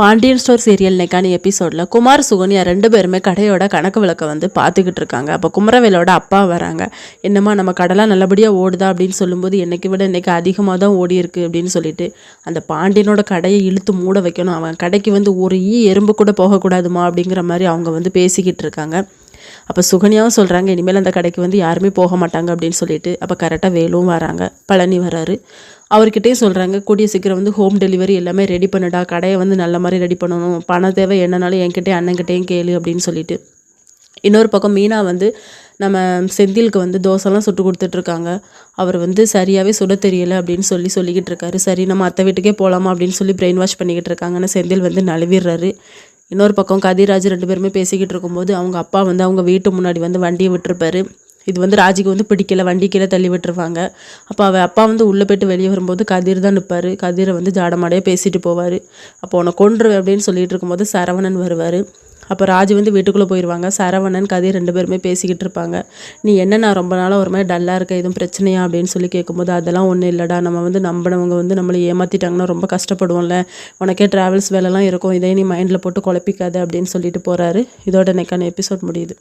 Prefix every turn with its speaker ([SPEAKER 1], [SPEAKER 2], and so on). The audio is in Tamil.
[SPEAKER 1] பாண்டியன் ஸ்டோர் சீரியல் நெக்கான எபிசோடில் குமார் சுகன்யா ரெண்டு பேருமே கடையோட கணக்கு விளக்க வந்து பார்த்துக்கிட்டு இருக்காங்க. அப்போ குமரவேலோட அப்பா வராங்க. என்னம்மா நம்ம கடைலாம் நல்லபடியாக ஓடுதா அப்படின்னு சொல்லும்போது என்னைக்கு விட இன்னைக்கு அதிகமாக தான் ஓடி இருக்கு அப்படின்னு சொல்லிட்டு அந்த பாண்டியனோட கடையை இழுத்து மூட வைக்கணும். அவன் கடைக்கு வந்து ஒரு ஈ எறும்பு கூட போகக்கூடாதுமா அப்படிங்கிற மாதிரி அவங்க வந்து பேசிக்கிட்டு இருக்காங்க. அப்போ சுகன்யாவும் சொல்கிறாங்க இனிமேல் அந்த கடைக்கு வந்து யாருமே போக மாட்டாங்க அப்படின்னு சொல்லிட்டு. அப்போ கரெக்டாக வேலும் வராங்க. பழனி வராரு. அவர்கிட்டயே சொல்கிறாங்க கூடிய சீக்கிரம் வந்து ஹோம் டெலிவரி எல்லாமே ரெடி பண்ணுடா கடையை வந்து நல்ல மாதிரி ரெடி பண்ணணும் பணம் தேவை என்னன்னாலும் என்கிட்டயும் அண்ணன்கிட்டயும் கேளு அப்படின்னு சொல்லிட்டு. இன்னொரு பக்கம் மீனா வந்து நம்ம செந்திலுக்கு வந்து தோசைலாம் சுட்டு கொடுத்துட்ருக்காங்க. அவர் வந்து சரியாகவே சுட தெரியலை அப்படின்னு சொல்லி சொல்லிக்கிட்டு இருக்காரு. சரி நம்ம அத்தை வீட்டுக்கே போகலாமா அப்படின்னு சொல்லி பிரெயின் வாஷ் பண்ணிக்கிட்டு இருக்காங்கன்னு செந்தில் வந்து நழுவிடுறாரு. இன்னொரு பக்கம் கதிராஜ் ரெண்டு பேருமே பேசிக்கிட்டு இருக்கும்போது அவங்க அப்பா வந்து அவங்க வீட்டு முன்னாடி வந்து வண்டியை விட்டுருப்பாரு. இது வந்து ராஜிக்கு வந்து பிடிக்கல வண்டி கீழே தள்ளி விட்டுருவாங்க. அப்போ அவள் அப்பா வந்து உள்ளே போயிட்டு வெளியே வரும்போது கதிர் தான் நிற்பார் கதிரை வந்து ஜாடமாடையாக பேசிட்டு போவார். அப்போ உன்னை கொன்று அப்படின்னு சொல்லிட்டு இருக்கும்போது சரவணன் வருவார். அப்போ ராஜி வந்து வீட்டுக்குள்ளே போயிடுவாங்க சரவணன் கதிர் ரெண்டு பேருமே பேசிக்கிட்டு இருப்பாங்க. நீ என்ன நான் ரொம்ப நாளாக ஒரு மாதிரி டல்லாக இருக்க எதுவும் பிரச்சனையா அப்படின்னு சொல்லி கேட்கும்போது அதெல்லாம் ஒன்றும் இல்லைடா. நம்ம வந்து நம்பினவங்க வந்து நம்மளை ஏமாற்றிட்டாங்கன்னா ரொம்ப கஷ்டப்படுவோம்ல. உனக்கே ட்ராவல்ஸ் வேலைலாம் இருக்கும். இதே நீ மைண்டில் போட்டு குழப்பிக்காது அப்படின்னு சொல்லிட்டு போகிறாரு இதோட நெக்கான எபிசோட் முடியுது.